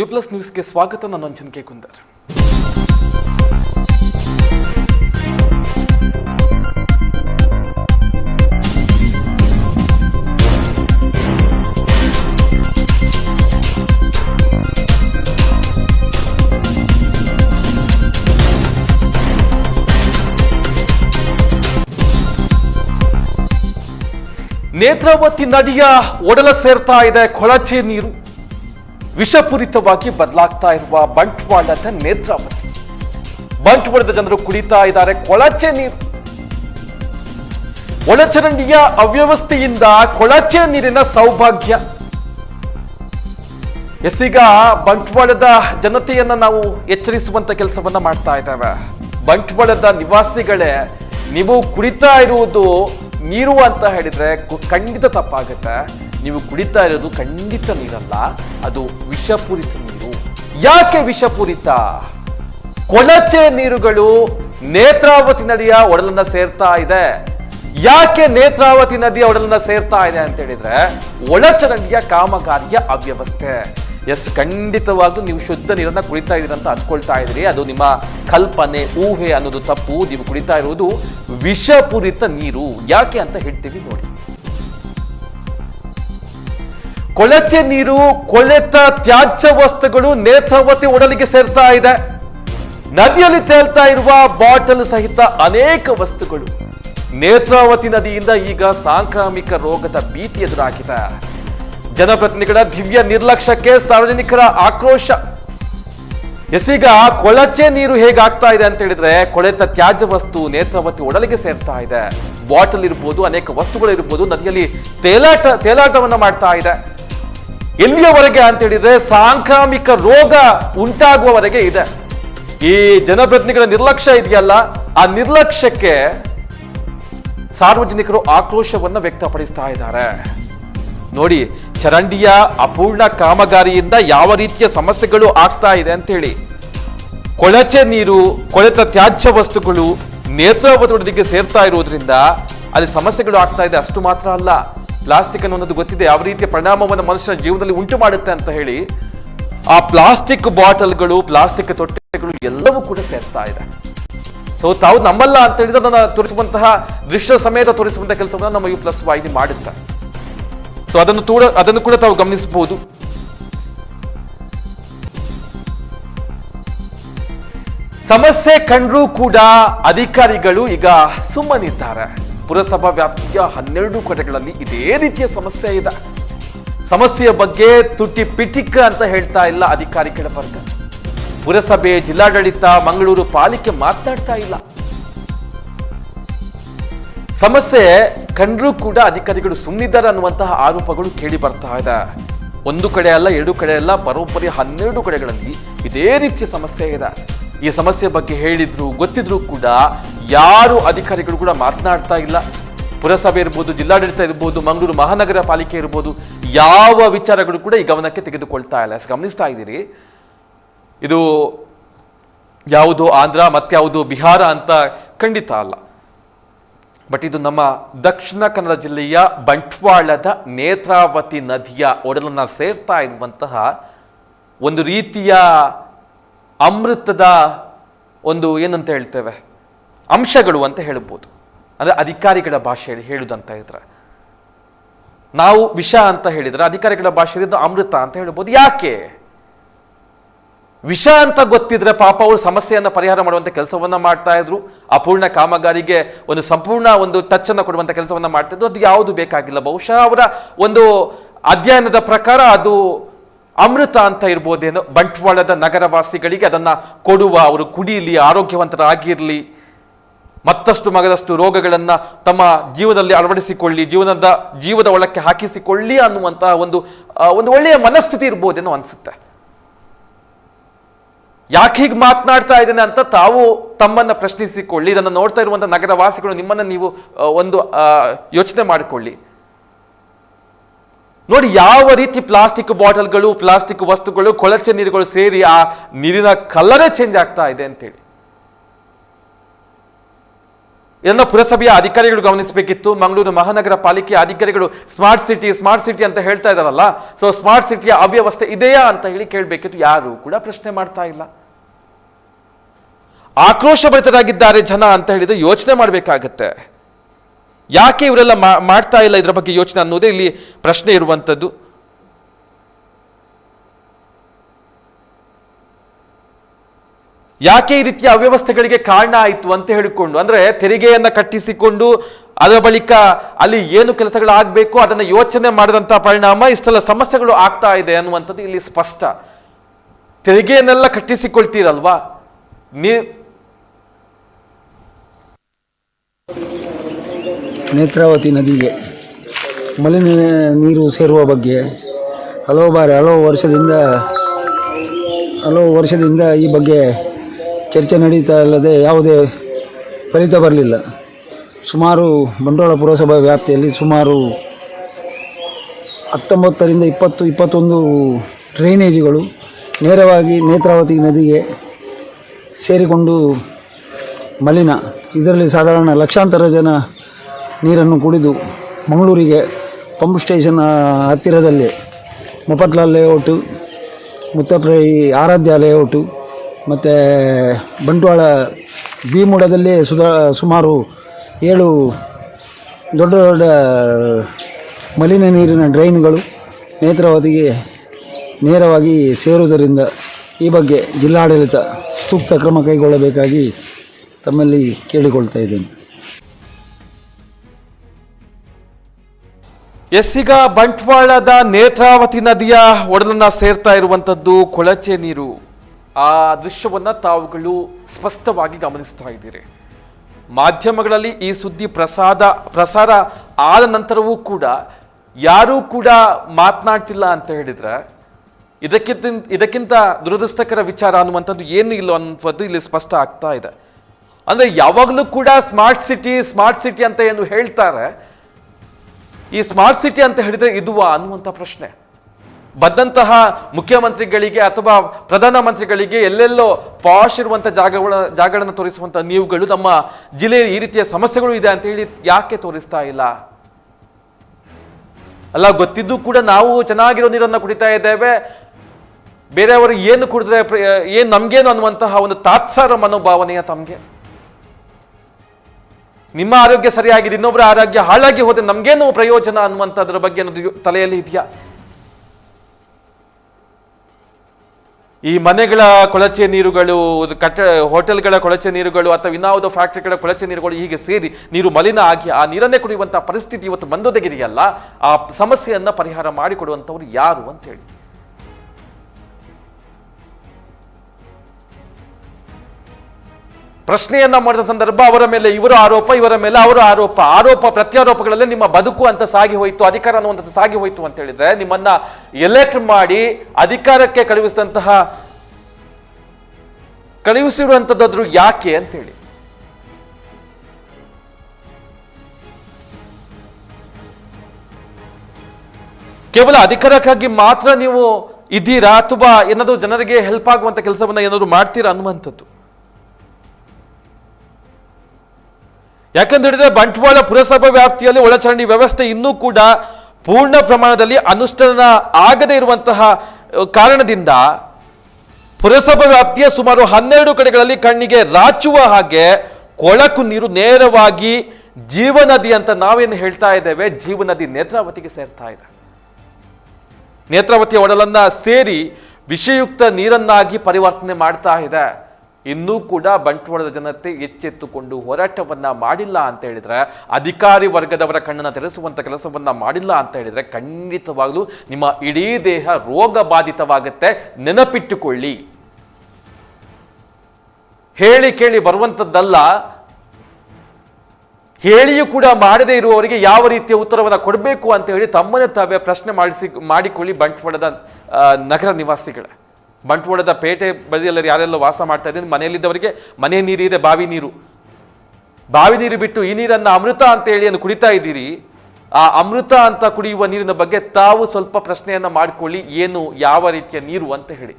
You plus ನ್ಯೂಸ್ಗೆ ಸ್ವಾಗತ, ನಾನು ಅಂಜನ್ ಕೆ ಕುಂದರ್ ನೇತ್ರಾವತಿ ನದಿಯ ಒಡಲ ಸೇರ್ತಾ ಇದೆ ಕೊಳಚೆ ನೀರು. ವಿಷಪೂರಿತವಾಗಿ ಬದಲಾಗ್ತಾ ಇರುವ ಬಂಟ್ವಾಳದ ನೇತ್ರಾವತಿ. ಬಂಟ್ವಾಳದ ಜನರು ಕುಡಿತಾ ಇದ್ದಾರೆ, ಕೊಳಚೆ ನೀರು. ಒಳಚರಂಡಿಯ ಅವ್ಯವಸ್ಥೆಯಿಂದ ಕೊಳಚೆ ನೀರಿನ ಸೌಭಾಗ್ಯ. ಎಸ್ಸೀಗ ಬಂಟ್ವಾಳದ ಜನತೆಯನ್ನ ನಾವು ಎಚ್ಚರಿಸುವಂತ ಕೆಲಸವನ್ನ ಮಾಡ್ತಾ ಇದ್ದಾವೆ. ಬಂಟ್ವಾಳದ ನಿವಾಸಿಗಳೇ, ನೀವು ಕುಡಿತಾ ಇರುವುದು ನೀರು ಅಂತ ಹೇಳಿದ್ರೆ ಖಂಡಿತ ತಪ್ಪಾಗುತ್ತೆ. ನೀವು ಕುಡಿತಾ ಇರೋದು ಖಂಡಿತ ನೀರಲ್ಲ, ಅದು ವಿಷಪೂರಿತ ನೀರು. ಯಾಕೆ ವಿಷಪೂರಿತ? ಕೊಳಚೆ ನೀರುಗಳು ನೇತ್ರಾವತಿ ನದಿಯ ಒಡಲನ್ನ ಸೇರ್ತಾ ಇದೆ. ಯಾಕೆ ನೇತ್ರಾವತಿ ನದಿಯ ಒಡಲನ್ನ ಸೇರ್ತಾ ಇದೆ ಅಂತ ಹೇಳಿದ್ರೆ ಒಳಚರಂಡಿಯ ಕಾಮಗಾರಿಯ ಅವ್ಯವಸ್ಥೆ. ಎಸ್, ಖಂಡಿತವಾಗ್ಲೂ ನೀವು ಶುದ್ಧ ನೀರನ್ನ ಕುಡಿತಾ ಇದೀರ ಅಂತ ಅನ್ಕೊಳ್ತಾ ಇದ್ರಿ ಅದು ನಿಮ್ಮ ಕಲ್ಪನೆ, ಊಹೆ ಅನ್ನೋದು ತಪ್ಪು. ನೀವು ಕುಡಿತಾ ಇರುವುದು ವಿಷಪೂರಿತ ನೀರು. ಯಾಕೆ ಅಂತ ಹೇಳ್ತೀವಿ ನೋಡಿ. ಕೊಳಚೆ ನೀರು, ಕೊಳೆತ ತ್ಯಾಜ್ಯ ವಸ್ತುಗಳು ನೇತ್ರಾವತಿ ಒಡಲಿಗೆ ಸೇರ್ತಾ ಇದೆ. ನದಿಯಲ್ಲಿ ತೇಲ್ತಾ ಇರುವ ಬಾಟಲ್ ಸಹಿತ ಅನೇಕ ವಸ್ತುಗಳು ನೇತ್ರಾವತಿ ನದಿಯಿಂದ ಈಗ ಸಾಂಕ್ರಾಮಿಕ ರೋಗದ ಭೀತಿ ಎದುರಾಗಿದೆ. ಜನಪ್ರತಿನಿಧಿಗಳ ದಿವ್ಯ ನಿರ್ಲಕ್ಷ್ಯಕ್ಕೆ ಸಾರ್ವಜನಿಕರ ಆಕ್ರೋಶ. ಎಸೀಗ ಕೊಳಚೆ ನೀರು ಹೇಗಾಗ್ತಾ ಇದೆ ಅಂತ ಹೇಳಿದ್ರೆ, ಕೊಳೆತ ತ್ಯಾಜ್ಯ ವಸ್ತು ನೇತ್ರಾವತಿ ಒಡಲಿಗೆ ಸೇರ್ತಾ ಇದೆ. ಬಾಟಲ್ ಇರ್ಬೋದು, ಅನೇಕ ವಸ್ತುಗಳು ಇರ್ಬೋದು, ನದಿಯಲ್ಲಿ ತೇಲಾಟ, ತೇಲಾಟವನ್ನು ಮಾಡ್ತಾ ಇದೆ. ಎಲ್ಲಿಯವರೆಗೆ ಅಂತ ಹೇಳಿದ್ರೆ ಸಾಂಕ್ರಾಮಿಕ ರೋಗ ಉಂಟಾಗುವವರೆಗೆ ಇದೆ. ಈ ಜನಪ್ರತಿನಿಧಿಗಳ ನಿರ್ಲಕ್ಷ್ಯ ಇದೆಯಲ್ಲ, ಆ ನಿರ್ಲಕ್ಷ್ಯಕ್ಕೆ ಸಾರ್ವಜನಿಕರು ಆಕ್ರೋಶವನ್ನ ವ್ಯಕ್ತಪಡಿಸ್ತಾ ಇದ್ದಾರೆ. ನೋಡಿ, ಚರಂಡಿಯ ಅಪೂರ್ಣ ಕಾಮಗಾರಿಯಿಂದ ಯಾವ ರೀತಿಯ ಸಮಸ್ಯೆಗಳು ಆಗ್ತಾ ಇದೆ ಅಂತ ಹೇಳಿ ಕೊಳಚೆ ನೀರು, ಕೊಳೆತ ತ್ಯಾಜ್ಯ ವಸ್ತುಗಳು ನೇತ್ರಾವತಿಗೆ ಸೇರ್ತಾ ಇರುವುದರಿಂದ ಅಲ್ಲಿ ಸಮಸ್ಯೆಗಳು ಆಗ್ತಾ ಇದೆ. ಅಷ್ಟು ಮಾತ್ರ ಅಲ್ಲ. ಪ್ಲಾಸ್ಟಿಕ್ ಅನ್ನೋದು ಗೊತ್ತಿದೆ. ಯಾವ ರೀತಿಯ ಪರಿಣಾಮವನ್ನು ಮನುಷ್ಯನ ಜೀವನದಲ್ಲಿ ಉಂಟು ಮಾಡುತ್ತೆ ಅಂತ ಹೇಳಿ ಆ ಪ್ಲಾಸ್ಟಿಕ್ ಬಾಟಲ್ಗಳು, ಪ್ಲಾಸ್ಟಿಕ್ ತೊಟ್ಟೆಗಳು ಎಲ್ಲವೂ ಕೂಡ ಸೇರ್ತಾ ಇದೆ. ಸೊ ತಾವು ನಮ್ಮಲ್ಲ ಅಂತ ಹೇಳಿದ್ರೆ ನನ್ನ ತೋರಿಸುವಂತಹ ದೃಶ್ಯ ಸಮೇತ ತೋರಿಸುವಂತಹ ಕೆಲಸವನ್ನು ನಮ್ಮ ಯು ಪ್ಲಸ್ ವಾಹಿನಿ ಮಾಡುತ್ತೆ. ಸೊ ಅದನ್ನು ತೂಡ, ಅದನ್ನು ಕೂಡ ತಾವು ಗಮನಿಸಬಹುದು. ಸಮಸ್ಯೆ ಕಂಡ್ರೂ ಕೂಡ ಅಧಿಕಾರಿಗಳು ಈಗ ಸುಮ್ಮನಿದ್ದಾರೆ. ಪುರಸಭಾ ವ್ಯಾಪ್ತಿಯ ಹನ್ನೆರಡು ಕಡೆಗಳಲ್ಲಿ ಇದೇ ರೀತಿಯ ಸಮಸ್ಯೆ ಇದೆ. ಸಮಸ್ಯೆಯ ಬಗ್ಗೆ ತುಟಿ ಪಿಟಿಕ ಅಂತ ಹೇಳ್ತಾ ಇಲ್ಲ ಅಧಿಕಾರಿಗಳ ವರ್ಗ. ಪುರಸಭೆ ಜಿಲ್ಲಾಡಳಿತ ಮಂಗಳೂರು ಪಾಲಿಕೆ ಮಾತನಾಡ್ತಾ ಇಲ್ಲ. ಸಮಸ್ಯೆ ಕಂಡ್ರೂ ಕೂಡ ಅಧಿಕಾರಿಗಳು ಸುಮ್ಮನಿದ್ದಾರೆ ಅನ್ನುವಂತಹ ಆರೋಪಗಳು ಕೇಳಿ ಬರ್ತಾ ಇದೆ. ಒಂದು ಕಡೆ ಅಲ್ಲ, ಎರಡು ಕಡೆ ಅಲ್ಲ ಬರೋಬ್ಬರಿ ಹನ್ನೆರಡು ಕಡೆಗಳಲ್ಲಿ ಇದೇ ರೀತಿಯ ಸಮಸ್ಯೆ ಇದೆ. ಈ ಸಮಸ್ಯೆ ಬಗ್ಗೆ ಹೇಳಿದ್ರು, ಗೊತ್ತಿದ್ರು ಕೂಡ ಯಾರು ಅಧಿಕಾರಿಗಳು ಕೂಡ ಮಾತನಾಡ್ತಾ ಇಲ್ಲ. ಪುರಸಭೆ ಇರ್ಬೋದು, ಜಿಲ್ಲಾಡಳಿತ ಇರ್ಬೋದು, ಮಂಗಳೂರು ಮಹಾನಗರ ಪಾಲಿಕೆ ಇರ್ಬೋದು, ಯಾವ ವಿಚಾರಗಳು ಕೂಡ ಈ ಗಮನಕ್ಕೆ ತೆಗೆದುಕೊಳ್ತಾ ಇಲ್ಲ. ಗಮನಿಸ್ತಾ ಇದ್ದೀರಿ. ಇದು ಯಾವುದೋ ಆಂಧ್ರ, ಮತ್ಯಾವುದು ಬಿಹಾರ ಅಂತ ಖಂಡಿತ ಅಲ್ಲ. ಬಟ್ ಇದು ನಮ್ಮ ದಕ್ಷಿಣ ಕನ್ನಡ ಜಿಲ್ಲೆಯ ಬಂಟ್ವಾಳದ ನೇತ್ರಾವತಿ ನದಿಯ ಒಡಲನ್ನ ಸೇರ್ತಾ ಇರುವಂತಹ ಒಂದು ರೀತಿಯ ಅಮೃತದ ಒಂದು ಏನಂತ ಹೇಳ್ತೇವೆ? ಅಂಶಗಳು ಅಂತ ಹೇಳ್ಬೋದು ಅಂದರೆ ಅಧಿಕಾರಿಗಳ ಭಾಷೆಯಲ್ಲಿ ಹೇಳುದಂತ ಇದ್ರೆ. ನಾವು ವಿಷ ಅಂತ ಹೇಳಿದ್ರೆ ಅಧಿಕಾರಿಗಳ ಭಾಷೆಯಲ್ಲಿ ಅಮೃತ ಅಂತ ಹೇಳ್ಬೋದು ಯಾಕೆ? ವಿಷ ಅಂತ ಗೊತ್ತಿದ್ರೆ ಪಾಪ ಅವರು ಸಮಸ್ಯೆಯನ್ನು ಪರಿಹಾರ ಮಾಡುವಂಥ ಕೆಲಸವನ್ನು ಮಾಡ್ತಾ ಇದ್ರು. ಅಪೂರ್ಣ ಕಾಮಗಾರಿಗೆ ಒಂದು ಸಂಪೂರ್ಣ ಒಂದು ಟಚ್ಚನ್ನು ಕೊಡುವಂಥ ಕೆಲಸವನ್ನ ಮಾಡ್ತಾ ಇದ್ರು. ಅದು ಯಾವುದು ಬೇಕಾಗಿಲ್ಲ. ಬಹುಶಃ ಅವರ ಒಂದು ಅಧ್ಯಯನದ ಪ್ರಕಾರ ಅದು ಅಮೃತ ಅಂತ ಇರ್ಬೋದೇನೋ ಬಂಟ್ವಾಳದ ನಗರವಾಸಿಗಳಿಗೆ ಅದನ್ನು ಕೊಡುವ ಅವರು ಕುಡಿಯಲಿ ಆರೋಗ್ಯವಂತರಾಗಿರಲಿ. ಮತ್ತಷ್ಟು ಮಗದಷ್ಟು ರೋಗಗಳನ್ನು ತಮ್ಮ ಜೀವನದಲ್ಲಿ ಅಳವಡಿಸಿಕೊಳ್ಳಿ, ಜೀವನದ ಜೀವದ ಒಳಕ್ಕೆ ಹಾಕಿಸಿಕೊಳ್ಳಿ ಅನ್ನುವಂತಹ ಒಂದು ಒಂದು ಒಳ್ಳೆಯ ಮನಸ್ಥಿತಿ ಇರ್ಬೋದೇನೋ ಅನಿಸುತ್ತೆ. ಯಾಕೆ ಹೀಗೆ ಮಾತನಾಡ್ತಾ ಇದ್ದೇನೆ ಅಂತ ತಾವು ತಮ್ಮನ್ನು ಪ್ರಶ್ನಿಸಿಕೊಳ್ಳಿ, ಇದನ್ನು ನೋಡ್ತಾ ಇರುವಂಥ ನಗರವಾಸಿಗಳು ನಿಮ್ಮನ್ನು ನೀವು ಒಂದು ಯೋಚನೆ ಮಾಡಿಕೊಳ್ಳಿ. ನೋಡಿ, ಯಾವ ರೀತಿ ಪ್ಲಾಸ್ಟಿಕ್ ಬಾಟಲ್ಗಳು, ಪ್ಲಾಸ್ಟಿಕ್ ವಸ್ತುಗಳು, ಕೊಳಚೆ ನೀರುಗಳು ಸೇರಿ ಆ ನೀರಿನ ಕಲರೇ ಚೇಂಜ್ ಆಗ್ತಾ ಇದೆ ಅಂತೇಳಿ. ಇದನ್ನು ಪುರಸಭೆಯ ಅಧಿಕಾರಿಗಳು ಗಮನಿಸಬೇಕಿತ್ತು. ಮಂಗಳೂರು ಮಹಾನಗರ ಪಾಲಿಕೆಯ ಅಧಿಕಾರಿಗಳು ಸ್ಮಾರ್ಟ್ ಸಿಟಿ ಸ್ಮಾರ್ಟ್ ಸಿಟಿ ಅಂತ ಹೇಳ್ತಾ ಇದಾರಲ್ಲ ಸೊ ಸ್ಮಾರ್ಟ್ ಸಿಟಿಯ ಅವ್ಯವಸ್ಥೆ ಇದೆಯಾ ಅಂತ ಹೇಳಿ ಕೇಳಬೇಕಿತ್ತು. ಯಾರು ಕೂಡ ಪ್ರಶ್ನೆ ಮಾಡ್ತಾ ಇಲ್ಲ. ಆಕ್ರೋಶಭರಿತರಾಗಿದ್ದಾರೆ ಜನ ಅಂತ ಹೇಳಿದ್ರೆ ಯೋಚನೆ ಮಾಡಬೇಕಾಗತ್ತೆ. ಯಾಕೆ ಇವರೆಲ್ಲ ಮಾಡ್ತಾ ಇಲ್ಲ ಇದರ ಬಗ್ಗೆ ಯೋಚನೆ ಅನ್ನೋದೇ ಇಲ್ಲಿ ಪ್ರಶ್ನೆ ಇರುವಂಥದ್ದು. ಯಾಕೆ ಈ ರೀತಿಯ ಅವ್ಯವಸ್ಥೆಗಳಿಗೆ ಕಾರಣ ಆಯಿತು ಅಂತ ಹೇಳಿಕೊಂಡು, ಅಂದರೆ ತೆರಿಗೆಯನ್ನು ಕಟ್ಟಿಸಿಕೊಂಡು ಅದರ ಬಳಿಕ ಅಲ್ಲಿ ಏನು ಕೆಲಸಗಳಾಗಬೇಕು, ಅದನ್ನು ಯೋಚನೆ ಮಾಡಿದಂಥ ಪರಿಣಾಮ ಇಷ್ಟೆಲ್ಲ ಸಮಸ್ಯೆಗಳು ಆಗ್ತಾ ಇದೆ ಅನ್ನುವಂಥದ್ದು ಇಲ್ಲಿ ಸ್ಪಷ್ಟ. ತೆರಿಗೆಯನ್ನೆಲ್ಲ ಕಟ್ಟಿಸಿಕೊಳ್ತೀರಲ್ವಾ? ನೀ ನೇತ್ರಾವತಿ ನದಿಗೆ ಮಲಿನ ನೀರು ಸೇರುವ ಬಗ್ಗೆ ಹಲವು ಬಾರಿ, ಹಲವು ವರ್ಷದಿಂದ ಹಲವು ವರ್ಷದಿಂದ ಈ ಬಗ್ಗೆ ಚರ್ಚೆ ನಡೀತಾ ಇಲ್ಲದೆ ಯಾವುದೇ ಫಲಿತ ಬರಲಿಲ್ಲ. ಸುಮಾರು ಬಂಡೋಳ ಪುರಸಭಾ ವ್ಯಾಪ್ತಿಯಲ್ಲಿ ಸುಮಾರು ಹತ್ತೊಂಬತ್ತರಿಂದ ಇಪ್ಪತ್ತು, ಇಪ್ಪತ್ತೊಂದು ಡ್ರೈನೇಜುಗಳು ನೇರವಾಗಿ ನೇತ್ರಾವತಿ ನದಿಗೆ ಸೇರಿಕೊಂಡು ಮಲಿನ. ಇದರಲ್ಲಿ ಸಾಧಾರಣ ಲಕ್ಷಾಂತರ ಜನ ನೀರನ್ನು ಕುಡಿದು ಮಂಗಳೂರಿಗೆ ಪಂಪ್ ಸ್ಟೇಷನ್ ಹತ್ತಿರದಲ್ಲಿ ಮೊಪಟ್ಲಾಲ್ ಲೇಔಟು ಮುತ್ತಪ್ರೈ ಆರಾಧ್ಯ ಲೇಔಟು ಮತ್ತು ಬಂಟ್ವಾಳ ಭೀಮುಡದಲ್ಲಿ ಸುಧಾ ಸುಮಾರು ಏಳು ದೊಡ್ಡ ದೊಡ್ಡ ಮಲಿನ ನೀರಿನ ಡ್ರೈನ್ಗಳು ನೇತ್ರಾವತಿಗೆ ನೇರವಾಗಿ ಸೇರುವುದರಿಂದ ಈ ಬಗ್ಗೆ ಜಿಲ್ಲಾಡಳಿತ ಸೂಕ್ತ ಕ್ರಮ ಕೈಗೊಳ್ಳಬೇಕಾಗಿ ತಮ್ಮಲ್ಲಿ ಕೇಳಿಕೊಳ್ತಾ ಇದ್ದೇನೆ. ಎಸ್ ಈಗ ಬಂಟ್ವಾಳದ ನೇತ್ರಾವತಿ ನದಿಯ ಒಡಲನ್ನ ಸೇರ್ತಾ ಇರುವಂತದ್ದು ಕೊಳಚೆ ನೀರು. ಆ ದೃಶ್ಯವನ್ನ ತಾವುಗಳು ಸ್ಪಷ್ಟವಾಗಿ ಗಮನಿಸ್ತಾ ಇದ್ದೀರಿ. ಮಾಧ್ಯಮಗಳಲ್ಲಿ ಈ ಸುದ್ದಿ ಪ್ರಸಾದ, ಪ್ರಸಾರ ಆದ ನಂತರವೂ ಕೂಡ ಯಾರೂ ಕೂಡ ಮಾತನಾಡ್ತಿಲ್ಲ ಅಂತ ಹೇಳಿದ್ರೆ ಇದಕ್ಕಿಂತ ಇದಕ್ಕಿಂತ ದುರದೃಷ್ಟಕರ ವಿಚಾರ ಅನ್ನುವಂಥದ್ದು ಏನು ಇಲ್ಲ ಅನ್ನುವಂಥದ್ದು ಇಲ್ಲಿ ಸ್ಪಷ್ಟ ಆಗ್ತಾ ಇದೆ. ಅಂದರೆ ಯಾವಾಗಲೂ ಕೂಡ ಸ್ಮಾರ್ಟ್ ಸಿಟಿ ಸ್ಮಾರ್ಟ್ ಸಿಟಿ ಅಂತ ಏನು ಹೇಳ್ತಾರೆ ಈ ಸ್ಮಾರ್ಟ್ ಸಿಟಿ ಅಂತ ಹೇಳಿದ್ರೆ ಇದುವಾ ಅನ್ನುವಂಥ ಪ್ರಶ್ನೆ. ಬಂದಂತಹ ಮುಖ್ಯಮಂತ್ರಿಗಳಿಗೆ ಅಥವಾ ಪ್ರಧಾನಮಂತ್ರಿಗಳಿಗೆ ಎಲ್ಲೆಲ್ಲೋ ಪಾಶ್ ಇರುವಂಥ ಜಾಗಗಳ, ಜಾಗಗಳನ್ನು ತೋರಿಸುವಂಥ ನೀವುಗಳು ನಮ್ಮ ಜಿಲ್ಲೆಯಲ್ಲಿ ಈ ರೀತಿಯ ಸಮಸ್ಯೆಗಳು ಇದೆ ಅಂತ ಹೇಳಿ ಯಾಕೆ ತೋರಿಸ್ತಾ ಇಲ್ಲ? ಅಲ್ಲ, ಗೊತ್ತಿದ್ದು ಕೂಡ ನಾವು ಚೆನ್ನಾಗಿರೋ ನೀರನ್ನು ಕುಡಿತಾ ಇದ್ದೇವೆ. ಬೇರೆಯವರು ಏನು ಕುಡಿದ್ರೆ ಏನು ನಮ್ಗೇನು ಅನ್ನುವಂತಹ ಒಂದು ತಾತ್ಸಾರ ಮನೋಭಾವನೆಯ ತಮಗೆ. ನಿಮ್ಮ ಆರೋಗ್ಯ ಸರಿಯಾಗಿದೆ ಇನ್ನೊಬ್ಬರ ಆರೋಗ್ಯ ಹಾಳಾಗಿ ಹೋದ್ರೆ ನಮ್ಗೇನು ಪ್ರಯೋಜನ ಅನ್ನುವಂಥದ್ರ ಬಗ್ಗೆ ಅನ್ನೋದು ತಲೆಯಲ್ಲಿ ಇದೆಯಾ? ಈ ಮನೆಗಳ ಕೊಳಚೆ ನೀರುಗಳು ಕಟ್ಟ ಹೋಟೆಲ್ಗಳ ಕೊಳಚೆ ನೀರುಗಳು ಅಥವಾ ಇನ್ನಾವುದೋ ಫ್ಯಾಕ್ಟರಿಗಳ ಕೊಳಚೆ ನೀರುಗಳು ಹೀಗೆ ಸೇರಿ ನೀರು ಮಲಿನ ಆಗಿ ಆ ನೀರನ್ನೇ ಕುಡಿಯುವಂಥ ಪರಿಸ್ಥಿತಿ ಇವತ್ತು ಬಂದೊದಗಿದೆಯಲ್ಲ, ಆ ಸಮಸ್ಯೆಯನ್ನು ಪರಿಹಾರ ಮಾಡಿಕೊಡುವಂಥವ್ರು ಯಾರು ಅಂತ ಪ್ರಶ್ನೆಯನ್ನ ಮಾಡಿದ ಸಂದರ್ಭ ಅವರ ಮೇಲೆ, ಇವರ ಆರೋಪ, ಇವರ ಮೇಲೆ ಅವರ ಆರೋಪ. ಆರೋಪ ಪ್ರತ್ಯಾರೋಪಗಳಲ್ಲಿ ನಿಮ್ಮ ಬದುಕು ಅಂತ ಸಾಗಿ ಹೋಯಿತು, ಅಧಿಕಾರ ಅನ್ನುವಂಥದ್ದು ಸಾಗಿ ಹೋಯಿತು ಅಂತ ಹೇಳಿದ್ರೆ, ನಿಮ್ಮನ್ನ ಎಲೆಕ್ಟ್ ಮಾಡಿ ಅಧಿಕಾರಕ್ಕೆ ಕಳುಹಿಸಿದಂತಹ ಕಳುಹಿಸಿರುವಂತದ್ದಾದ್ರು ಯಾಕೆ ಅಂತೇಳಿ ಕೇವಲ ಅಧಿಕಾರಕ್ಕಾಗಿ ಮಾತ್ರ ನೀವು ಇದ್ದೀರಾ ಅಥವಾ ಏನಾದರೂ ಜನರಿಗೆ ಹೆಲ್ಪ್ ಆಗುವಂತ ಕೆಲಸವನ್ನ ಏನಾದರೂ ಮಾಡ್ತೀರಾ ಅನ್ನುವಂಥದ್ದು. ಯಾಕಂತ ಹೇಳಿದ್ರೆ ಬಂಟ್ವಾಳ ಪುರಸಭಾ ವ್ಯಾಪ್ತಿಯಲ್ಲಿ ಒಳಚರಂಡಿ ವ್ಯವಸ್ಥೆ ಇನ್ನೂ ಕೂಡ ಪೂರ್ಣ ಪ್ರಮಾಣದಲ್ಲಿ ಅನುಷ್ಠಾನ ಆಗದೇ ಇರುವಂತಹ ಕಾರಣದಿಂದ ಪುರಸಭಾ ವ್ಯಾಪ್ತಿಯ ಸುಮಾರು ಹನ್ನೆರಡು ಕಡೆಗಳಲ್ಲಿ ಕಣ್ಣಿಗೆ ರಾಚುವ ಹಾಗೆ ಕೊಳಕು ನೀರು ನೇರವಾಗಿ ಜೀವನದಿ ಅಂತ ನಾವೇನು ಹೇಳ್ತಾ ಇದ್ದೇವೆ ಜೀವನದಿ ನೇತ್ರಾವತಿಗೆ ಸೇರ್ತಾ ಇದೆ. ನೇತ್ರಾವತಿಯ ಒಡಲನ್ನ ಸೇರಿ ವಿಷಯುಕ್ತ ನೀರನ್ನಾಗಿ ಪರಿವರ್ತನೆ ಮಾಡ್ತಾ ಇದೆ. ಇನ್ನೂ ಕೂಡ ಬಂಟ್ವಾಳದ ಜನತೆ ಎಚ್ಚೆತ್ತುಕೊಂಡು ಹೋರಾಟವನ್ನ ಮಾಡಿಲ್ಲ ಅಂತ ಹೇಳಿದ್ರೆ, ಅಧಿಕಾರಿ ವರ್ಗದವರ ಕಣ್ಣನ್ನು ತೆರೆಸುವಂತ ಕೆಲಸವನ್ನ ಮಾಡಿಲ್ಲ ಅಂತ ಹೇಳಿದ್ರೆ ಖಂಡಿತವಾಗ್ಲೂ ನಿಮ್ಮ ಇಡೀ ದೇಹ ರೋಗ ಬಾಧಿತವಾಗುತ್ತೆ ನೆನಪಿಟ್ಟುಕೊಳ್ಳಿ. ಹೇಳಿ ಕೇಳಿ ಬರುವಂಥದ್ದಲ್ಲ ಹೇಳಿಯೂ ಕೂಡ ಮಾಡದೇ ಇರುವವರಿಗೆ ಯಾವ ರೀತಿಯ ಉತ್ತರವನ್ನು ಕೊಡಬೇಕು ಅಂತ ಹೇಳಿ ತಮ್ಮನ್ನೇ ತಾವೇ ಪ್ರಶ್ನೆ ಮಾಡಿಸಿ, ಮಾಡಿಕೊಳ್ಳಿ ಬಂಟ್ವಾಳದ ನಗರ ನಿವಾಸಿಗಳೇ. ಬಂಟ್ವಾಳದ ಪೇಟೆ ಬದಿಯಲ್ಲಿ ಯಾರೆಲ್ಲ ವಾಸ ಮಾಡ್ತಾ ಇದ್ದೀನಿ ಮನೆಯಲ್ಲಿದ್ದವರಿಗೆ ಮನೆ ನೀರಿದೆ ಬಾವಿ ನೀರು. ಬಾವಿ ನೀರು ಬಿಟ್ಟು ಈ ನೀರನ್ನು ಅಮೃತ ಅಂತ ಹೇಳಿ ಏನು ಕುಡಿತಾ ಇದ್ದೀರಿ? ಆ ಅಮೃತ ಅಂತ ಕುಡಿಯುವ ನೀರಿನ ಬಗ್ಗೆ ತಾವು ಸ್ವಲ್ಪ ಪ್ರಶ್ನೆಯನ್ನು ಮಾಡಿಕೊಳ್ಳಿ. ಏನು, ಯಾವ ರೀತಿಯ ನೀರು ಅಂತ ಹೇಳಿ.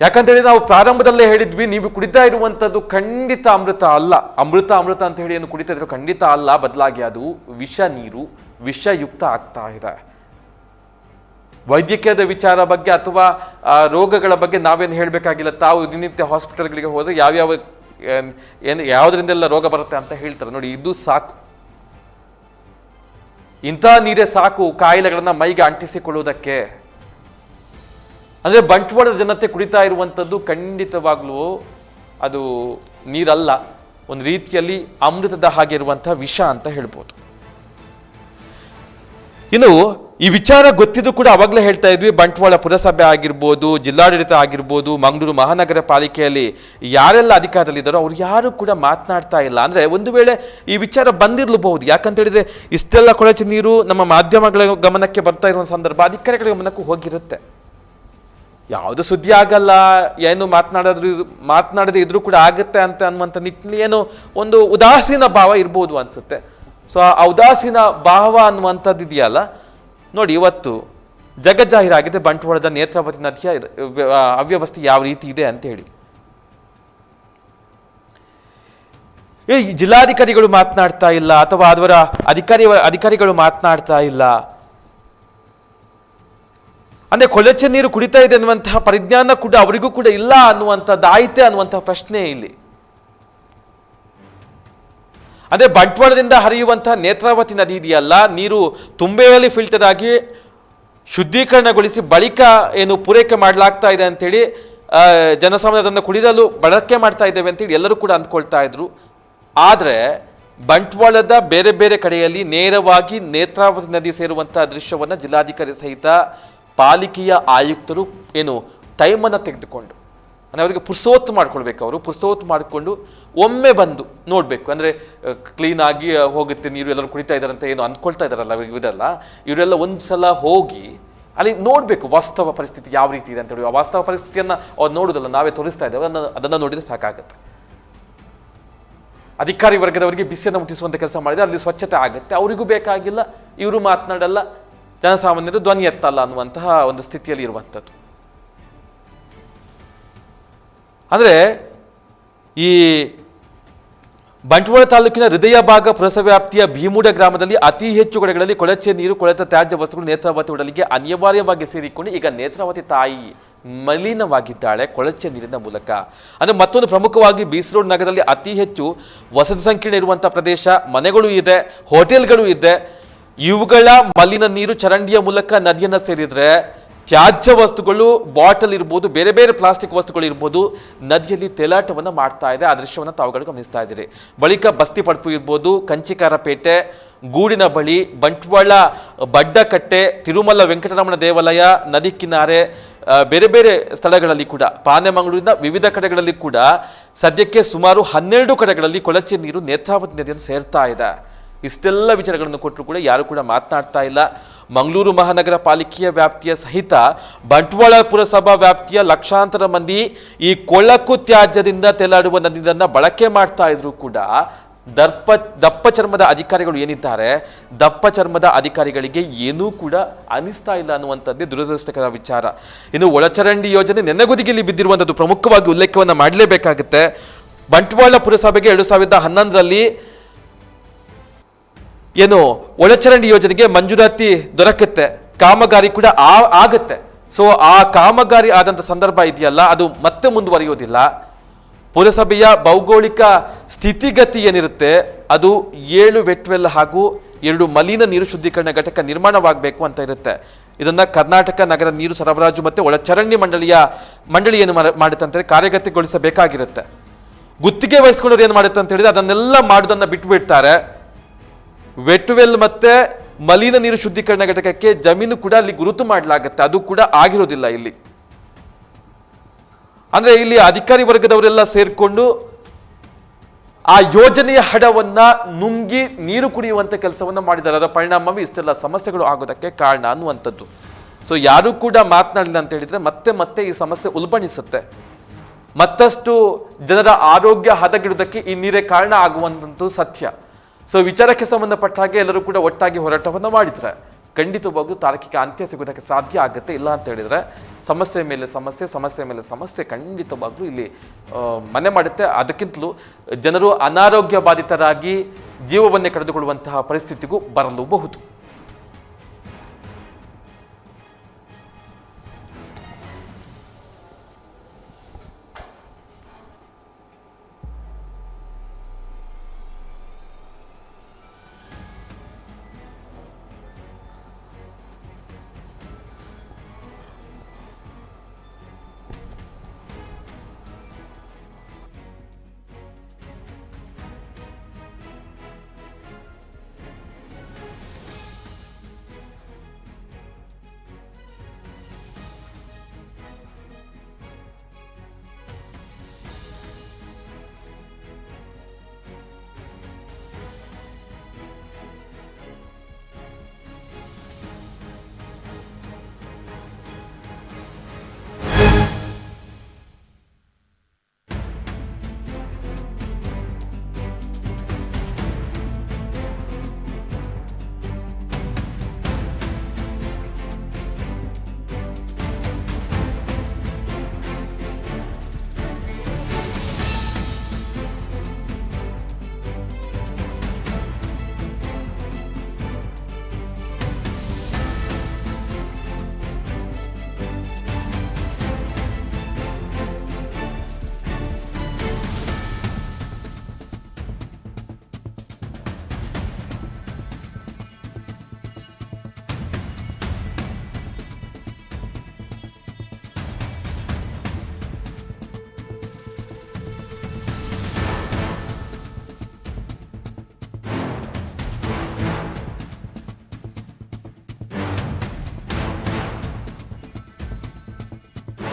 ಯಾಕಂತೇಳಿ ನಾವು ಪ್ರಾರಂಭದಲ್ಲೇ ಹೇಳಿದ್ವಿ, ನೀವು ಕುಡಿತಾ ಇರುವಂಥದ್ದು ಖಂಡಿತ ಅಮೃತ ಅಲ್ಲ. ಅಮೃತ ಅಮೃತ ಅಂತ ಹೇಳಿ ಏನು ಕುಡಿತಾ ಇದ್ರು ಖಂಡಿತ ಅಲ್ಲ. ಬದಲಾಗಿ ಅದು ವಿಷ ನೀರು. ವಿಷಯುಕ್ತ ಆಗ್ತಾ ಇದೆ. ವೈದ್ಯಕೀಯದ ವಿಚಾರ ಬಗ್ಗೆ ಅಥವಾ ರೋಗಗಳ ಬಗ್ಗೆ ನಾವೇನು ಹೇಳಬೇಕಾಗಿಲ್ಲ. ತಾವು ದಿನನಿತ್ಯ ಹಾಸ್ಪಿಟಲ್ಗಳಿಗೆ ಹೋದರೆ ಯಾವ್ಯಾವ, ಏನ್- ಯಾವುದರಿಂದೆಲ್ಲ ರೋಗ ಬರುತ್ತೆ ಅಂತ ಹೇಳ್ತಾರೆ. ನೋಡಿ, ಇದು ಸಾಕು. ಇಂಥ ನೀರೇ ಸಾಕು ಕಾಯಿಲೆಗಳನ್ನು ಮೈಗೆ ಅಂಟಿಸಿಕೊಳ್ಳುವುದಕ್ಕೆ ಅಂದರೆ ಬಂಟ್ವಾಳದ ಜನತೆ ಕುಡಿತಾ ಇರುವಂಥದ್ದು ಖಂಡಿತವಾಗ್ಲೂ ಅದು ನೀರಲ್ಲ. ಒಂದು ರೀತಿಯಲ್ಲಿ ಅಮೃತದ ಹಾಗೆ ಇರುವಂಥ ವಿಷ ಅಂತ ಹೇಳ್ಬೋದು. ಇನ್ನು ಈ ವಿಚಾರ ಗೊತ್ತಿದ್ದು ಕೂಡ ಅವಾಗಲೇ ಹೇಳ್ತಾ ಇದ್ವಿ, ಬಂಟ್ವಾಳ ಪುರಸಭೆ ಆಗಿರ್ಬೋದು, ಜಿಲ್ಲಾಡಳಿತ ಆಗಿರ್ಬೋದು, ಮಂಗಳೂರು ಮಹಾನಗರ ಪಾಲಿಕೆಯಲ್ಲಿ ಯಾರೆಲ್ಲ ಅಧಿಕಾರದಲ್ಲಿದ್ದಾರೋ ಅವ್ರು ಯಾರು ಕೂಡ ಮಾತನಾಡ್ತಾ ಇಲ್ಲ. ಅಂದರೆ ಒಂದು ವೇಳೆ ಈ ವಿಚಾರ ಬಂದಿರಲೂಬಹುದು. ಯಾಕಂತ ಹೇಳಿದ್ರೆ ಇಷ್ಟೆಲ್ಲ ಕೊಳಚೆ ನೀರು ನಮ್ಮ ಮಾಧ್ಯಮಗಳ ಗಮನಕ್ಕೆ ಬರ್ತಾ ಇರುವ ಸಂದರ್ಭ ಅಧಿಕಾರಿಗಳ ಗಮನಕ್ಕೂ ಹೋಗಿರುತ್ತೆ. ಯಾವುದು ಸುದ್ದಿ ಆಗಲ್ಲ, ಏನು ಮಾತನಾಡೋದ್ರು, ಮಾತನಾಡದೆ ಇದ್ರೂ ಕೂಡ ಆಗುತ್ತೆ ಅಂತ ಅನ್ನುವಂಥ ನಿಟ್ಟಿನಲ್ಲಿ ಏನೋ ಒಂದು ಉದಾಸೀನ ಭಾವ ಇರ್ಬೋದು ಅನ್ಸುತ್ತೆ. ಸೊ ಆ ಉದಾಸೀನ ಭಾವ ಅನ್ನುವಂಥದ್ದು ಇದೆಯಲ್ಲ? ನೋಡಿ, ಇವತ್ತು ಜಗಜ್ಜಾಹೀರಾಗಿದೆ, ಬಂಟ್ವಾಳದ ನೇತ್ರಾವತಿ ನದಿಯ ವ್ಯ- ಅವ್ಯವಸ್ಥೆ ಯಾವ ರೀತಿ ಇದೆ ಅಂತ ಹೇಳಿ. ಜಿಲ್ಲಾಧಿಕಾರಿಗಳು ಮಾತನಾಡ್ತಾ ಇಲ್ಲ, ಅಥವಾ ಅದರ ಅಧಿಕಾರಿ ಅಧಿಕಾರಿಗಳು ಮಾತನಾಡ್ತಾ ಇಲ್ಲ. ಅಂದ್ರೆ ಕೊಳಚೆ ನೀರು ಕುಡಿತಾ ಇದೆ ಅನ್ನುವಂತಹ ಪರಿಜ್ಞಾನ ಕೂಡ ಅವರಿಗೂ ಕೂಡ ಇಲ್ಲ ಅನ್ನುವಂಥದ್ದು, ಆಯಿತೆ ಅನ್ನುವಂತಹ ಪ್ರಶ್ನೆ ಇಲ್ಲಿ. ಅದೇ ಬಂಟ್ವಾಳದಿಂದ ಹರಿಯುವಂತಹ ನೇತ್ರಾವತಿ ನದಿ ಇದೆಯಲ್ಲ, ನೀರು ತುಂಬೆಯಲ್ಲಿ ಫಿಲ್ಟರ್ ಆಗಿ ಶುದ್ಧೀಕರಣಗೊಳಿಸಿ ಬಳಿಕ ಏನು ಪೂರೈಕೆ ಮಾಡಲಾಗ್ತಾ ಇದೆ ಅಂತೇಳಿ ಜನಸಾಮಾನ್ಯರನ್ನು ಕುಡಿದಲು ಬಳಕೆ ಮಾಡ್ತಾ ಇದ್ದೇವೆ ಅಂತೇಳಿ ಎಲ್ಲರೂ ಕೂಡ ಅಂದ್ಕೊಳ್ತಾ ಇದ್ರು. ಆದರೆ ಬಂಟ್ವಾಳದ ಬೇರೆ ಬೇರೆ ಕಡೆಯಲ್ಲಿ ನೇರವಾಗಿ ನೇತ್ರಾವತಿ ನದಿ ಸೇರುವಂತಹ ದೃಶ್ಯವನ್ನು ಜಿಲ್ಲಾಧಿಕಾರಿ ಸಹಿತ ಪಾಲಿಕೆಯ ಆಯುಕ್ತರು ಏನು ಟೈಮನ್ನು ತೆಗೆದುಕೊಂಡು ಅಂದರೆ ಅವರಿಗೆ ಪುರ್ಸೋತ್ ಮಾಡ್ಕೊಳ್ಬೇಕು ಅವರು. ಪುರ್ಸೋತ್ ಮಾಡಿಕೊಂಡು ಒಮ್ಮೆ ಬಂದು ನೋಡಬೇಕು. ಅಂದರೆ ಕ್ಲೀನಾಗಿ ಹೋಗುತ್ತೆ, ನೀರು ಎಲ್ಲರೂ ಕುಡಿತಾ ಇದ್ದಾರೆ ಅಂತ ಏನು ಅಂದ್ಕೊಳ್ತಾ ಇದ್ದಾರಲ್ಲ ಇವರೆಲ್ಲ? ಇವರೆಲ್ಲ ಒಂದು ಸಲ ಹೋಗಿ ಅಲ್ಲಿ ನೋಡಬೇಕು ವಾಸ್ತವ ಪರಿಸ್ಥಿತಿ ಯಾವ ರೀತಿ ಇದೆ ಅಂತ ಹೇಳಿ. ಆ ವಾಸ್ತವ ಪರಿಸ್ಥಿತಿಯನ್ನು ಅವ್ರು ನೋಡೋದಲ್ಲ, ನಾವೇ ತೋರಿಸ್ತಾ ಇದ್ದೇವೆ. ಅದನ್ನು ಅದನ್ನು ನೋಡಿದರೆ ಸಾಕಾಗುತ್ತೆ. ಅಧಿಕಾರಿ ವರ್ಗದವರಿಗೆ ಬಿಸಿಯನ್ನು ಮುಟ್ಟಿಸುವಂಥ ಕೆಲಸ ಮಾಡಿದರೆ ಅಲ್ಲಿ ಸ್ವಚ್ಛತೆ ಆಗುತ್ತೆ. ಅವರಿಗೂ ಬೇಕಾಗಿಲ್ಲ. ಇವರು ಮಾತನಾಡಲ್ಲ. ಜನಸಾಮಾನ್ಯರು ಧ್ವನಿ ಎತ್ತಲ್ಲ ಅನ್ನುವಂತಹ ಒಂದು ಸ್ಥಿತಿಯಲ್ಲಿ ಇರುವಂಥದ್ದು. ಅಂದರೆ ಈ ಬಂಟ್ವಾಳ ತಾಲೂಕಿನ ಹೃದಯ ಭಾಗ ಪುರಸಭೆ ವ್ಯಾಪ್ತಿಯ ಭೀಮೂಡ ಗ್ರಾಮದಲ್ಲಿ ಅತಿ ಹೆಚ್ಚು ಕಡೆಗಳಲ್ಲಿ ಕೊಳಚೆ ನೀರು, ಕೊಳೆತ ತ್ಯಾಜ್ಯ ವಸ್ತುಗಳು ನೇತ್ರಾವತಿ ಒಡಲಿಗೆ ಅನಿವಾರ್ಯವಾಗಿ ಸೇರಿಕೊಂಡು ಈಗ ನೇತ್ರಾವತಿ ತಾಯಿ ಮಲಿನವಾಗಿದ್ದಾಳೆ ಕೊಳಚೆ ನೀರಿನ ಮೂಲಕ. ಅಂದರೆ ಮತ್ತೊಂದು ಪ್ರಮುಖವಾಗಿ ಬೀಸ್ ರೋಡ್ ನಗರದಲ್ಲಿ ಅತಿ ಹೆಚ್ಚು ವಸತಿ ಸಂಕೀರ್ಣ ಇರುವಂಥ ಪ್ರದೇಶ ಮನೆಗಳು ಇದೆ, ಹೋಟೆಲ್ಗಳು ಇದೆ. ಇವುಗಳ ಮಲಿನ ನೀರು ಚರಂಡಿಯ ಮೂಲಕ ನದಿಯನ್ನು ಸೇರಿದ್ರೆ ತ್ಯಾಜ್ಯ ವಸ್ತುಗಳು, ಬಾಟಲ್ ಇರ್ಬೋದು, ಬೇರೆ ಬೇರೆ ಪ್ಲಾಸ್ಟಿಕ್ ವಸ್ತುಗಳು ಇರ್ಬೋದು, ನದಿಯಲ್ಲಿ ತೇಲಾಟವನ್ನು ಮಾಡ್ತಾ ಇದೆ. ಆ ದೃಶ್ಯವನ್ನು ತಾವುಗಳು ಗಮನಿಸ್ತಾ ಇದ್ದೀರಿ. ಬಳಿಕ ಬಸ್ತಿ ಪಡ್ಪು ಇರ್ಬೋದು ಕಂಚಿಕಾರಪೇಟೆ ಗೂಡಿನ ಬಳಿ, ಬಂಟ್ವಾಳ, ಬಡ್ಡಕಟ್ಟೆ, ತಿರುಮಲ ವೆಂಕಟರಮಣ ದೇವಾಲಯ, ನದಿ ಕಿನಾರೆ ಬೇರೆ ಬೇರೆ ಸ್ಥಳಗಳಲ್ಲಿ ಕೂಡ, ಪಾನೆಮಂಗಳೂರಿನ ವಿವಿಧ ಕಡೆಗಳಲ್ಲಿ ಕೂಡ ಸದ್ಯಕ್ಕೆ ಸುಮಾರು ಹನ್ನೆರಡು ಕಡೆಗಳಲ್ಲಿ ಕೊಳಚೆ ನೀರು ನೇತ್ರಾವತಿ ನದಿಯನ್ನು ಸೇರ್ತಾ ಇದೆ. ಇಷ್ಟೆಲ್ಲ ವಿಚಾರಗಳನ್ನು ಕೊಟ್ಟರು ಕೂಡ ಯಾರು ಕೂಡ ಮಾತನಾಡ್ತಾ ಇಲ್ಲ. ಮಂಗಳೂರು ಮಹಾನಗರ ಪಾಲಿಕೆಯ ವ್ಯಾಪ್ತಿಯ ಸಹಿತ ಬಂಟ್ವಾಳ ಪುರಸಭಾ ವ್ಯಾಪ್ತಿಯ ಲಕ್ಷಾಂತರ ಮಂದಿ ಈ ಕೊಳಕು ತ್ಯಾಜ್ಯದಿಂದ ತೆಲಾಡುವ ನದಿಯನ್ನು ಬಳಕೆ ಮಾಡ್ತಾ ಇದ್ರು ಕೂಡ. ದರ್ಪ, ದಪ್ಪ ಚರ್ಮದ ಅಧಿಕಾರಿಗಳು ಏನಿದ್ದಾರೆ? ದಪ್ಪ ಚರ್ಮದ ಅಧಿಕಾರಿಗಳಿಗೆ ಏನೂ ಕೂಡ ಅನಿಸ್ತಾ ಇಲ್ಲ ಅನ್ನುವಂಥದ್ದೇ ದುರದೃಷ್ಟಕರ ವಿಚಾರ. ಇನ್ನು ಒಳಚರಂಡಿ ಯೋಜನೆ ನೆನೆಗುದಿಗೆಯಲ್ಲಿ ಬಿದ್ದಿರುವಂಥದ್ದು ಪ್ರಮುಖವಾಗಿ ಉಲ್ಲೇಖವನ್ನು ಮಾಡಲೇಬೇಕಾಗುತ್ತೆ. ಬಂಟ್ವಾಳ ಪುರಸಭೆಗೆ ಎರಡು ಸಾವಿರದ ಹನ್ನೊಂದರಲ್ಲಿ ಏನು, ಒಳಚರಂಡಿ ಯೋಜನೆಗೆ ಮಂಜೂರಾತಿ ದೊರಕುತ್ತೆ, ಕಾಮಗಾರಿ ಕೂಡ ಆ- ಆಗುತ್ತೆ. ಸೊ ಆ ಕಾಮಗಾರಿ ಆದಂಥ ಸಂದರ್ಭ ಇದೆಯಲ್ಲ, ಅದು ಮತ್ತೆ ಮುಂದುವರಿಯೋದಿಲ್ಲ. ಪುರಸಭೆಯ ಭೌಗೋಳಿಕ ಸ್ಥಿತಿಗತಿ ಏನಿರುತ್ತೆ, ಅದು ಏಳು ವೆಟ್ವೆಲ್ ಹಾಗೂ ಎರಡು ಮಲಿನ ನೀರು ಶುದ್ಧೀಕರಣ ಘಟಕ ನಿರ್ಮಾಣವಾಗಬೇಕು ಅಂತ ಇರುತ್ತೆ. ಇದನ್ನ ಕರ್ನಾಟಕ ನಗರ ನೀರು ಸರಬರಾಜು ಮತ್ತೆ ಒಳಚರಂಡಿ ಮಂಡಳಿಯ, ಮಂಡಳಿ ಏನು ಮಾಡ- ಮಾಡುತ್ತೆ ಅಂತ ಕಾರ್ಯಗತಗೊಳಿಸಬೇಕಾಗಿರುತ್ತೆ. ಗುತ್ತಿಗೆ ವಹಿಸ್ಕೊಂಡವ್ರು ಏನು ಮಾಡುತ್ತೆ ಅಂತ ಹೇಳಿದ್ರೆ ಅದನ್ನೆಲ್ಲ ಮಾಡೋದನ್ನ ಬಿಟ್ಟು ಬಿಡ್ತಾರೆ ವೆಟ್ವೆಲ್ ಮತ್ತೆ ಮಲಿನ ನೀರು ಶುದ್ಧೀಕರಣ ಘಟಕಕ್ಕೆ ಜಮೀನು ಕೂಡ ಅಲ್ಲಿ ಗುರುತು ಮಾಡಲಾಗುತ್ತೆ. ಅದು ಕೂಡ ಆಗಿರೋದಿಲ್ಲ ಇಲ್ಲಿ. ಅಂದ್ರೆ ಇಲ್ಲಿ ಅಧಿಕಾರಿ ವರ್ಗದವರೆಲ್ಲ ಸೇರಿಕೊಂಡು ಆ ಯೋಜನೆಯ ಹಡವನ್ನ ನುಂಗಿ ನೀರು ಕುಡಿಯುವಂತ ಕೆಲಸವನ್ನ ಮಾಡಿದ್ದಾರೆ. ಅದರ ಪರಿಣಾಮವೇ ಇಷ್ಟೆಲ್ಲ ಸಮಸ್ಯೆಗಳು ಆಗೋದಕ್ಕೆ ಕಾರಣ ಅನ್ನುವಂಥದ್ದು. ಸೊ ಯಾರು ಕೂಡ ಮಾತನಾಡಲಿಲ್ಲ ಅಂತ ಹೇಳಿದ್ರೆ ಮತ್ತೆ ಮತ್ತೆ ಈ ಸಮಸ್ಯೆ ಉಲ್ಬಣಿಸುತ್ತೆ. ಮತ್ತಷ್ಟು ಜನರ ಆರೋಗ್ಯ ಹದಗೆಡುವುದಕ್ಕೆ ಈ ನೀರೇ ಕಾರಣ ಆಗುವಂಥದ್ದು ಸತ್ಯ. ಸೊ ವಿಚಾರಕ್ಕೆ ಸಂಬಂಧಪಟ್ಟ ಹಾಗೆ ಎಲ್ಲರೂ ಕೂಡ ಒಟ್ಟಾಗಿ ಹೋರಾಟವನ್ನು ಮಾಡಿದ್ರೆ. ಖಂಡಿತವಾಗ್ಲೂ ತಾರ್ಕಿಕ ಅಂತ್ಯ ಸಿಗೋದಕ್ಕೆ ಸಾಧ್ಯ ಆಗುತ್ತೆ, ಇಲ್ಲ ಅಂತ ಹೇಳಿದ್ರೆ. ಸಮಸ್ಯೆ ಮೇಲೆ ಸಮಸ್ಯೆ ಸಮಸ್ಯೆ ಮೇಲೆ ಸಮಸ್ಯೆ ಖಂಡಿತವಾಗ್ಲೂ ಇಲ್ಲಿ ಮನೆ ಮಾಡುತ್ತೆ. ಅದಕ್ಕಿಂತಲೂ ಜನರು ಅನಾರೋಗ್ಯ ಬಾಧಿತರಾಗಿ ಜೀವವನ್ನೇ ಕಳೆದುಕೊಳ್ಳುವಂತಹ ಪರಿಸ್ಥಿತಿಗೂ ಬರಲೂಬಹುದು.